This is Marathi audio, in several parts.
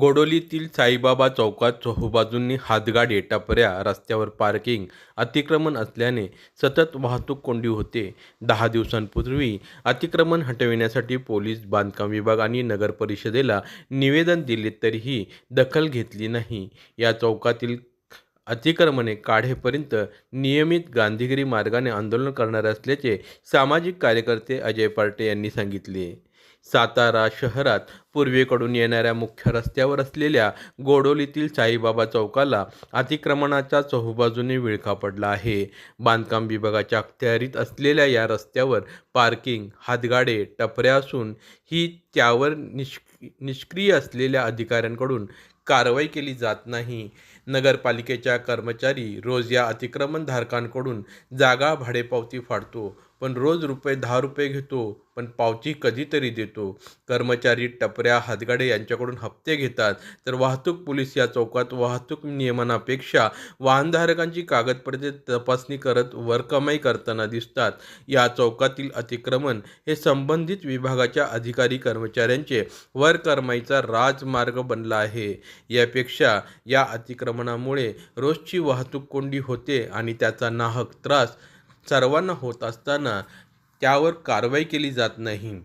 गोडोलीतील साईबाबा चौकात चहूबाजूंनी हातगाडी टपऱ्या रस्त्यावर पार्किंग अतिक्रमण असल्याने सतत वाहतूक कोंडी होते. दहा दिवसांपूर्वी अतिक्रमण हटविण्यासाठी पोलीस बांधकाम विभाग आणि नगर परिषदेला निवेदन दिले तरीही दखल घेतली नाही. या चौकातील अतिक्रमणे काढेपर्यंत नियमित गांधीगिरी मार्गाने आंदोलन करणार असल्याचे सामाजिक कार्यकर्ते अजय पार्टे यांनी सांगितले. सातारा शहरात पूर्वेकडून येणाऱ्या मुख्य रस्त्यावर असलेल्या गोडोलीतील साईबाबा चौकाला अतिक्रमणाच्या चहूबाजूने विळखा पडला आहे. बांधकाम विभागाच्या अखत्यारीत असलेल्या या रस्त्यावर पार्किंग हातगाडे टपऱ्या असून ही त्यावर निष् निष्क्रिय असलेल्या अधिकाऱ्यांकडून कारवाई केली जात नाही. नगरपालिकेच्या कर्मचारी रोज या अतिक्रमणधारकांकडून जागा भाडेपावती फाडतो. पण रोज रुपये दहा रुपये घेतो पण पावती कधीतरी देतो. कर्मचारी टपऱ्या हातगाडे यांच्याकडून हप्ते घेतात. तर वाहतूक पोलीस या चौकात वाहतूक नियमनापेक्षा वाहनधारकांची कागदपत्रे तपासणी करत वरकमाई करताना दिसतात. या चौकातील अतिक्रमण हे संबंधित विभागाच्या अधिकारी कर्मचाऱ्यांचे वरकमाईचा राजमार्ग बनला आहे. यापेक्षा या अतिक्रमणामुळे रोजची वाहतूक कोंडी होते आणि त्याचा नाहक त्रास सर्वांना होत असताना त्यावर कारवाई केली जात नाही.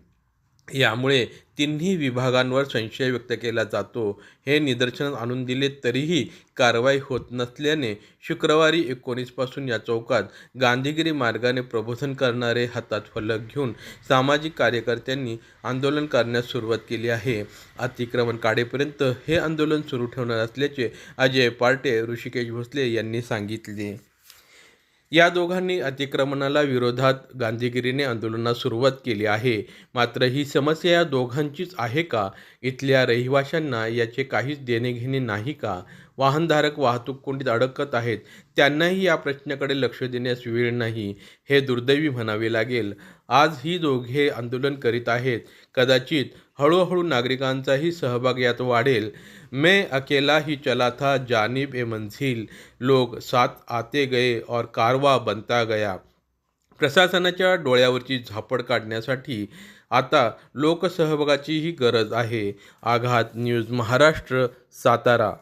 यामुळे तिन्ही विभागांवर संशय व्यक्त केला जातो. हे निदर्शनास आणून दिले तरीही कारवाई होत नसल्याने शुक्रवारी एकोणीसपासून या चौकात गांधीगिरी मार्गाने प्रबोधन करणारे हातात फलक घेऊन सामाजिक कार्यकर्त्यांनी आंदोलन करण्यास सुरुवात केली आहे. अतिक्रमण काढेपर्यंत हे आंदोलन सुरू ठेवणार असल्याचे अजय पार्टे ऋषिकेश भोसले यांनी सांगितले. या दोघांनी अतिक्रमणाला विरोधात गांधीगिरीने आंदोलनास सुरुवात केली आहे. मात्र ही समस्या या दोघांचीच आहे का? इथल्या रहिवाशांना याचे काहीच देणेघेणे नाही का? वाहनधारक वाहतूक कोंडीत अडकत आहेत. त्यांनाही या प्रश्नाकडे लक्ष देण्यास वेळ नाही. हे दुर्दैवी म्हणावे लागेल. आज ही दोघे आंदोलन करीत आहेत. कदाचित हळूहळू नागरिकांचाही सहभाग यात वाढेल. मे अकेला ही चला था जानिब ए मंझील. लोक साथ आते गए और कारवा बनता गया. प्रशासनाच्या डोळ्यावरची झापड काढण्यासाठी आता लोकसहभागाचीही गरज आहे. आघात न्यूज महाराष्ट्र सातारा.